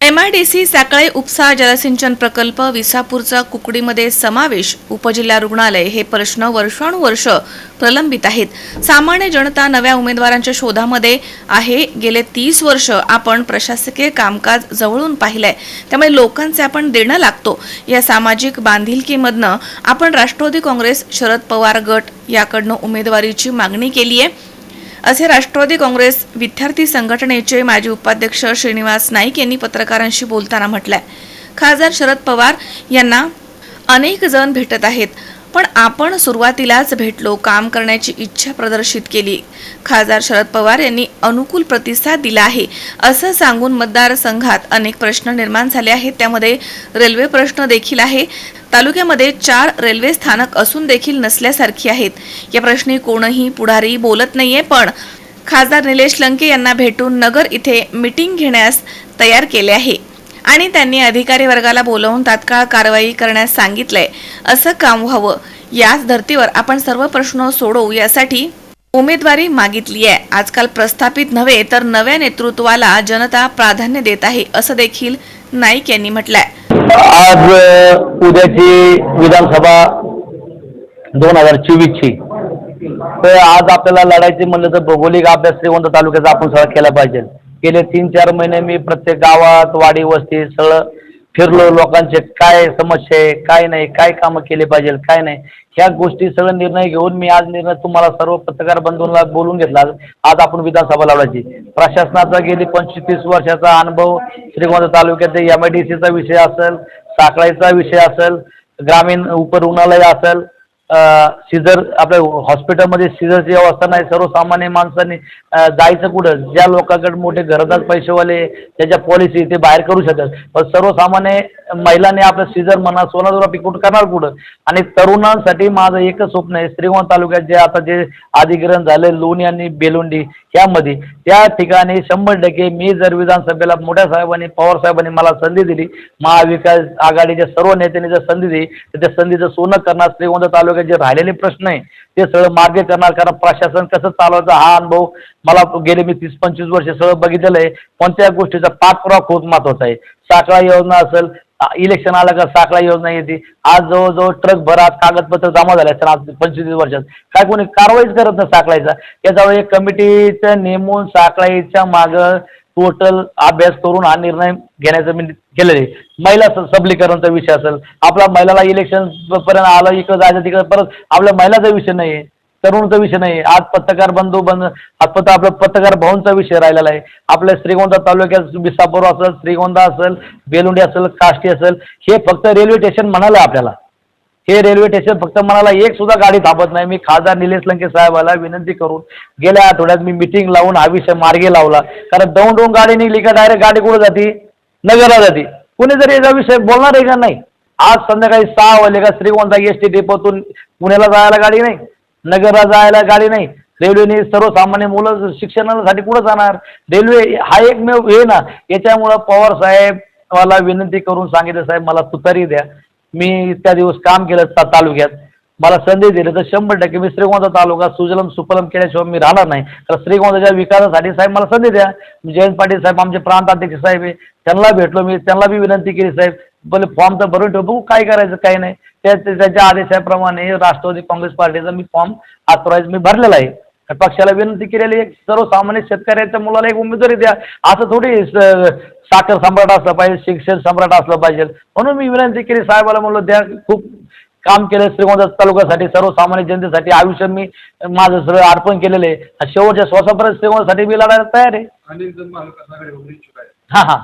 M I D C Sakale उपसा जलसिंचन प्रकल्प विसापूरचा कुकडीमध्ये समावेश उपजिल्हा रुग्णालय हे प्रश्न वर्षानुवर्ष प्रलंबित आहेत. सामान्य जनता नव्या उमेदवारांच्या शोधामध्ये आहे. गेले तीस वर्ष आपण प्रशासकीय कामकाज जवळून पाहिलंय. त्यामुळे लोकांचे आपण देणं लागतो. या सामाजिक बांधिलकीमधनं आपण राष्ट्रवादी काँग्रेस शरद पवार गट याकडनं उमेदवारीची मागणी केली आहे असे राष्ट्रवादी काँग्रेस विद्यार्थी संघटनेचे माजी उपाध्यक्ष श्रीनिवास नाईक यांनी पत्रकारांशी बोलताना म्हटलंय. खासदार शरद पवार यांना अनेक जण भेटत आहेत. पण आपण सुरुवातीलाच भेटलो काम करण्याची इच्छा प्रदर्शित केली. खासदार शरद पवार यांनी अनुकूल प्रतिसाद दिला आहे असं सांगून मतदारसंघात अनेक प्रश्न निर्माण झाले आहेत. त्यामध्ये रेल्वे प्रश्न देखील आहे. तालुक्यामध्ये चार रेल्वे स्थानक असून देखील नसल्यासारखी आहेत. या प्रश्नी कोणही पुढारी बोलत नाहीये पण खासदार निलेश लंके यांना भेटून नगर इथे मीटिंग घेण्यास तयार केले आहे. आणि त्यांनी अधिकारी वर्गाला बोलवून तात्काळ कारवाई करण्यास सांगितलंय. असं काम व्हावं. याच धर्तीवर आपण सर्व प्रश्न सोडवू यासाठी उमेदवारी मागितली आहे. आजकाल प्रस्थापित नव्हे तर नव्या नेतृत्वाला जनता प्राधान्य देत आहे असं देखील नाईक यांनी म्हटलंय. आज उद्याची विधानसभा दोन हजार चोवीसची तर आज आपल्याला लढायची म्हणलं तर भौगोलिक अभ्यास श्रीवंत तालुक्याचा आपण सगळं केला पाहिजे. गेले तीन चार महिने मी प्रत्येक गावात वाडी वस्ती सगळं फिरलो. लोकांचे काय समस्या आहे काय नाही काय कामं केले पाहिजे काय नाही ह्या गोष्टी सगळं निर्णय घेऊन मी आज निर्णय तुम्हाला सर्व पत्रकार बंधूंना बोलून घेतला. आज आपण विधानसभा लावण्याची प्रशासनाचा गेली पंचवीस तीस वर्षाचा अनुभव श्रीगोंदा तालुक्याचे एम आय डी सीचा विषय असेल साखळाईचा विषय असेल ग्रामीण उपरुग्णालय असेल सिजर आपल्या हॉस्पिटलमध्ये सिजरची व्यवस्था नाही. सर्वसामान्य माणसांनी जायचं कुठं? ज्या लोकांकडे मोठे घरदार पैसेवाले त्याच्या पॉलिसी ते बाहेर करू शकतात पण सर्वसामान्य महिलांनी आपलं सिजर म्हणा सोनाजोग्राफी पिकूट करणार कुठं? आणि तरुणांसाठी माझं एकच स्वप्न आहे श्रीगोंदा तालुक्यात जे आता जे अधिग्रहण झाले लोणी आणि बेलुंडी यामध्ये त्या ठिकाणी शंभर टक्के मी जर विधानसभेला मोठ्या साहेबांनी पवार साहेबांनी मला संधी दिली महाविकास आघाडीच्या सर्व नेत्यांनी जर संधी दिली तर त्या संधीचं सोनं करणार श्रीगोंदा तालुक्यात जे राहिलेले प्रश्न आहे ते सगळं मार्ग करणार. कारण प्रशासन कसं चालवायचं हा अनुभव मला गेले मी तीस पंचवीस वर्ष सगळं बघितलेलं आहे. कोणत्या गोष्टीचा पाठपुरावा खूप महत्त्वाचा आहे. साखळा योजना असेल इलेक्शन आलं का साखळा योजना येते. आज जवळजवळ ट्रक भरात कागदपत्र जमा झाले असतात आज पंचवीस वर्षात. काय कोणी कारवाईच करत नाही साखळायचा याच्यावर एक कमिटीचं नेमून साखळाईच्या मागं टोटल अभ्यास करून हा निर्णय घेण्याचं मी केलेलं आहे. महिला सबलीकरणचा विषय असेल आपला महिलाला इलेक्शन पर्यंत आलं इकडं जायचं तिकडं परत आपल्या महिलाचा विषय नाही आहे तरुणचा विषय नाही आज पत्रकार बंधू बंद आज पत्र आपला पत्रकार भाऊंचा विषय राहिलेला आहे. आपल्या श्रीगोंदा तालुक्यात विसापूर असेल श्रीगोंदा असेल बेलुंडी असेल काष्टी असेल हे फक्त रेल्वे स्टेशन म्हणालं आपल्याला. हे रेल्वे स्टेशन फक्त मनाला एक सुद्धा गाडी थांबत नाही. मी खासदार निलेश लंके साहेबाला विनंती करून गेल्या आठवड्यात मी मिटिंग लावून हा विषय मार्गे लावला. कारण दोन दोन गाडी निघली का डायरेक्ट गाडी कुठं जाते? नगरला जाते. कुणी जरी याचा विषय बोलणार आहे का नाही? आज संध्याकाळी सहा वाजले का श्रीगोंदा एस टी डेपोतून पुण्याला जायला गाडी नाही. नगरला जायला गाडी नाही. रेल्वेने सर्वसामान्य मुलं शिक्षणासाठी कुठं जाणार? रेल्वे हा एकमेव हे ना. याच्यामुळं पवार साहेब मला विनंती करून सांगितलं साहेब मला तुतारी द्या. मी त्या दिवस काम केलं त्या तालुक्यात. मला संधी दिली तर शंभर टक्के मी श्रीगोंदा तालुका सुजलम सुफलम केल्याशिवाय मी राहणार नाही. तर श्रीगोंदाच्या विकासासाठी साहेब मला संधी द्या. जयंत पाटील साहेब आमचे प्रांताध्यक्ष साहेब आहे. त्यांना भेटलो मी. त्यांना बी विनंती केली साहेब बोले फॉर्म तर भरून ठेव. बघू काय करायचं काय नाही. त्या त्याच्या आदेशाप्रमाणे राष्ट्रवादी काँग्रेस पार्टीचा मी फॉर्म ऑथोराईज मी भरलेला आहे. पक्षाला विनंती केलेली आहे सर्वसामान्य शेतकऱ्याच्या मुलाला एक उमेदवारी द्या. असं थोडी साखर सम्राट असलं पाहिजे शिक्षण सम्राट असलं पाहिजे. म्हणून मी विनंती केली साहेबाला म्हणलं द्या खूप काम केलं श्रीगोंदा तालुक्यासाठी सर्वसामान्य जनतेसाठी. आयुष्य मी माझं सगळं अर्पण केलेलं आहे. शेवटच्या श्वासापर्यंत श्रीगोंदासाठी मी लढायला तयार आहे. अनेक जण महाविकास आघाडीवर इच्छुक आहेत. हां हां.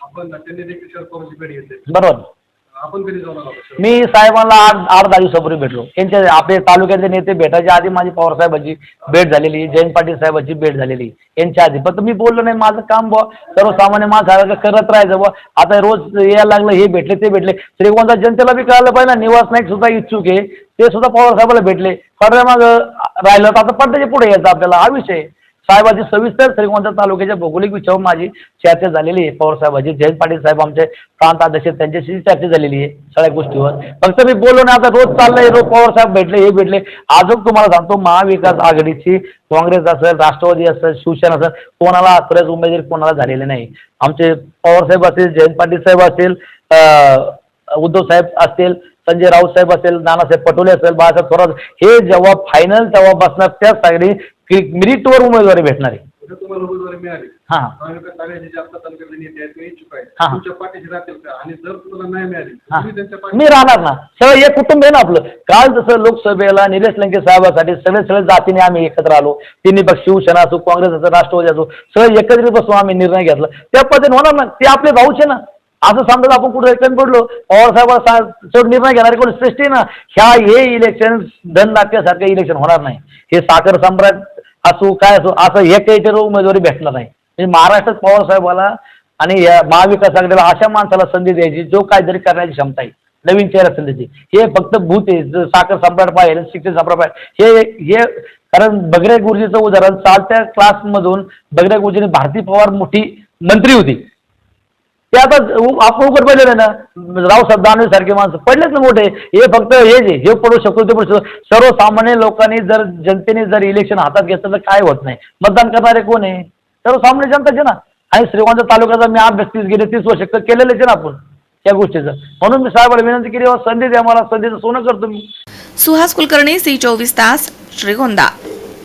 आपण त्यांनी देखील शरद पवारची भेट घेतली. बरोबर. आपण कधी मी साहेबांना आठ आठ दहा दिवसापूर्वी भेटलो. त्यांच्या आपले तालुक्यातले नेते भेटायच्या आधी माझी पवार साहेबांची भेट झालेली जयंत पाटील साहेबांची भेट झालेली यांच्या आधी. फक्त मी बोललो नाही माझं काम बुवा सर्वसामान्य माणसाला करत राहायचं बुवा. आता रोज यायला लागलं हे भेटले ते भेटले. श्रीगोंदा जनतेला बी कळालं पाहिजे ना निवास नाईक सुद्धा इच्छुक आहे. ते सुद्धा पवार साहेबाला भेटले. पडद्यामाग राहिलं तर आता पडद्याच्या पुढे यायचं आपल्याला. हा विषय साहेबाची सविस्तर श्रीगोंदा तालुक्याच्या भौगोलिक विचार माझी चर्चा झालेली आहे. पवार साहेबाची जयंत पाटील साहेब आमचे प्रांत अध्यक्ष त्यांच्याशी चर्चा झालेली आहे सगळ्या गोष्टीवर. फक्त मी बोललो नाही आता रोज चाललंय रोज पवार साहेब भेटले हे भेटले. अजून तुम्हाला सांगतो महाविकास आघाडीची काँग्रेस असेल राष्ट्रवादी असेल शिवसेना असेल कोणाला आजपर्यंत उमेदवारी कोणाला झालेले नाही. आमचे पवार साहेब असतील जयंत पाटील साहेब असतील अं, उद्धव साहेब असतील संजय राऊत साहेब असेल नानासाहेब पटोले असेल बाळासाहेब थोरात हे जेव्हा फायनल तेव्हा बसणार त्या सगळी मेरिटवर उमेदवारी भेटणार आहे. उद्या तुम्हाला उमेदवारी मिळाली. हां. महाविकास आघाडीचे जे आपल्या तालुक्यातले नेते आहेत ते इच्छुक आहेत. हा. तुमच्या पाठीशी राहतील का? आणि जर तुम्हाला नाही मिळाली तर हा. तुम्ही त्यांच्या मी राहणार ना. सगळं एक कुटुंब आहे ना आपलं. काल जसं लोकसभेला निलेश लंके साहेबासाठी सगळे सगळे जातीने आम्ही एकत्र आलो. तिन्ही पक्ष शिवसेना असो काँग्रेस असो राष्ट्रवादी असो सगळे एकत्रित बसून आम्ही निर्णय घेतला. त्या पद्धतीने होणार ना. ते आपले भाऊच ना. असं समजा आपण कुठे एकन पडलो. पवार साहेब निर्णय घेणारे कोण श्रेष्ठ ना? ह्या हे इलेक्शन धन नाट्यासारखं इलेक्शन होणार नाही. हे साखर सम्राट असो काय असो असं एक याच्यावर उमेदवारी भेटणार नाही. म्हणजे महाराष्ट्रात पवार साहेबाला आणि या महाविकास आघाडीला अशा माणसाला संधी द्यायची जो काहीतरी करण्याची क्षमता आहे. नवीन चेहरा संधीची हे फक्त भूत आहे साखर सम्राट पाहिजे शिक्षण सम्राट पाहिजे हे हे कारण बगरे गुरुजीचं उदाहरण चालत्या क्लासमधून बगरे गुरुजीने भारती पवार मोठी मंत्री होती. ते आता आपण उघड पडलेलं आहे ना रावसाहेब दानवे सारखे माणसं पडलेच ना मोठे. हे फक्त हे जे हे पडू शकतो ते पडू शकतो सर्वसामान्य लोकांनी जर जनतेने जर इलेक्शन हातात घेतलं तर काय होत नाही. मतदान करणारे कोण आहे? सर्वसामान्य जनताचे ना. आणि श्रीगोंदा तालुक्याचा मी अभ्यास तीस गेले तीस वर्ष केलेले केलेलेच आहे ना आपण त्या गोष्टीचं. म्हणून मी साहेबाला विनंती केली संधी द्या मला संधीचं सोनं करतो मी. सुहास कुलकर्णी सी चोवीस तास श्रीगोंदा.